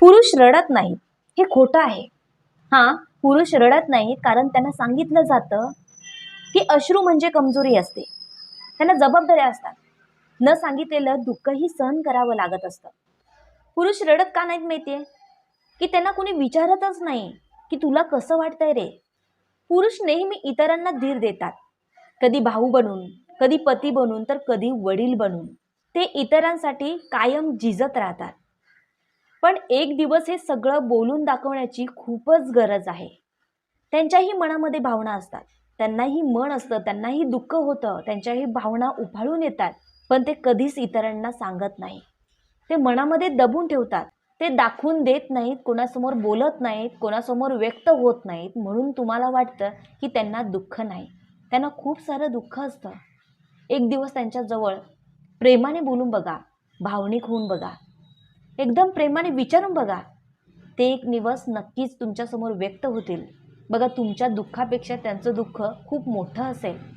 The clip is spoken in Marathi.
पुरुष रडत नाहीत. हे खोटं आहे. हां? पुरुष रडत नाहीत कारण त्यांना सांगितलं जातं की अश्रू म्हणजे कमजोरी असते. त्यांना जबाबदाऱ्या असतात. न सांगितलेलं दुःखही सहन करावं लागत असतं. पुरुष रडत का नाहीत माहितीये? की त्यांना कोणी विचारतच नाही की तुला कसं वाटतंय रे? पुरुष नेहमी इतरांना धीर देतात. कधी भाऊ बनून कधी पती बनून तर कधी वडील बनून. ते इतरांसाठी कायम झिजत राहतात. पण एक दिवस हे सगळं बोलून दाखवण्याची खूपच गरज आहे. त्यांच्याही मनामध्ये भावना असतात. त्यांनाही मन असतं त्यांनाही दुःख होतं त्यांच्याही भावना उफाळून येतात पण ते कधीच इतरांना सांगत नाही ते मनामध्ये दबून ठेवतात. ते दाखवून देत नाहीत कोणासमोर बोलत नाहीत कोणासमोर व्यक्त होत नाहीत म्हणून तुम्हाला वाटतं की त्यांना दुःख नाही. त्यांना खूप सारं दुःख असतं. एक दिवस त्यांच्याजवळ प्रेमाने बोलून बघा भावनिक होऊन बघा. एकदम प्रेमाने विचारून बघा. ते एक दिवस नक्कीच तुमच्यासमोर व्यक्त होतील. बघा तुमच्या दुःखापेक्षा त्यांचं दुःख खूप मोठं असेल.